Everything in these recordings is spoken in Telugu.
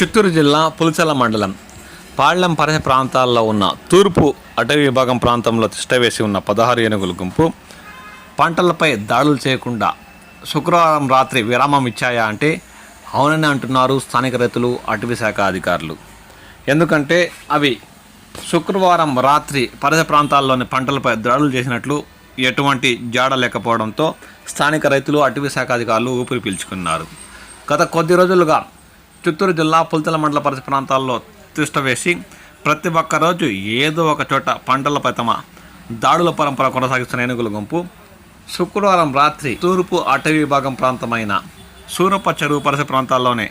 చిత్తూరు జిల్లా పులిచెల మండలం పాళ్ళం పరస ప్రాంతాల్లో ఉన్న తూర్పు అటవీ విభాగం ప్రాంతంలో తిష్టవేసి ఉన్న పదహారు ఏనుగుల గుంపు పంటలపై దాడులు చేయకుండా శుక్రవారం రాత్రి విరామం ఇచ్చాయా అంటే అవునని అంటున్నారు స్థానిక రైతులు అటవీ శాఖ అధికారులు. ఎందుకంటే అవి శుక్రవారం రాత్రి పరిసర ప్రాంతాల్లోని పంటలపై దాడులు చేసినట్లు ఎటువంటి జాడ లేకపోవడంతో స్థానిక రైతులు అటవీ శాఖ అధికారులు ఊపిరి పీల్చుకున్నారు. గత కొద్ది రోజులుగా చిత్తూరు జిల్లా పుల్తల మండల పరిసర ప్రాంతాల్లో తిష్టవేసి ప్రతి ఒక్క రోజు ఏదో ఒక చోట పంటలపై తమ దాడుల పరంపర కొనసాగిస్తున్న ఏనుగుల గుంపు శుక్రవారం రాత్రి తూర్పు అటవీ భాగం ప్రాంతమైన సూరప్ప చెరువు పరిసర ప్రాంతాల్లోనే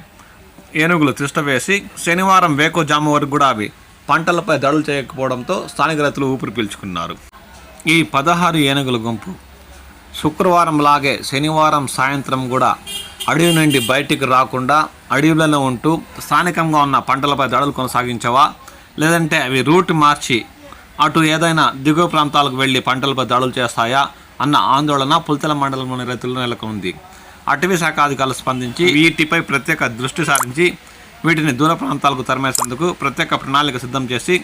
ఏనుగులు తిష్టవేసి శనివారం వేకోజాము వరకు కూడా అవి పంటలపై దాడులు చేయకపోవడంతో స్థానిక రైతులు ఊపిరి పీల్చుకున్నారు. ఈ పదహారు ఏనుగుల గుంపు శుక్రవారం లాగే శనివారం సాయంత్రం కూడా అడవి నుండి బయటికి రాకుండా అడవిలోనే ఉంటూ స్థానికంగా ఉన్న పంటలపై దాడులు కొనసాగించవా? లేదంటే అవి రూట్ మార్చి అటు ఏదైనా దిగువ ప్రాంతాలకు వెళ్ళి పంటలపై దాడులు చేస్తాయా? అన్న ఆందోళన పుల్తల మండలంలోని రైతుల్లో నెలకొంది అటవీ శాఖ అధికారులు స్పందించి వీటిపై ప్రత్యేక దృష్టి సారించి వీటిని దూర ప్రాంతాలకు తరిమేసేందుకు ప్రత్యేక ప్రణాళిక సిద్ధం చేసి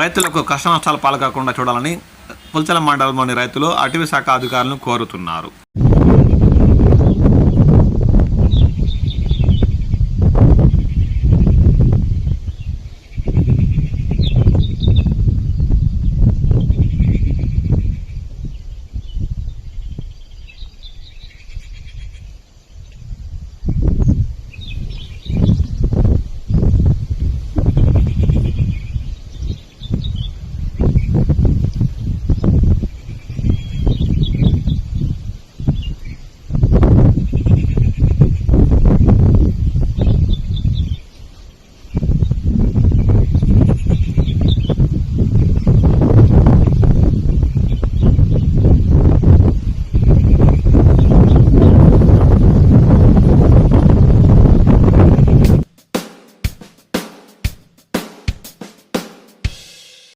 రైతులకు కష్ట నష్టాలు పాల్గొకుండా చూడాలని పుల్చల మండలంలోని రైతులు అటవీ శాఖ అధికారులను కోరుతున్నారు.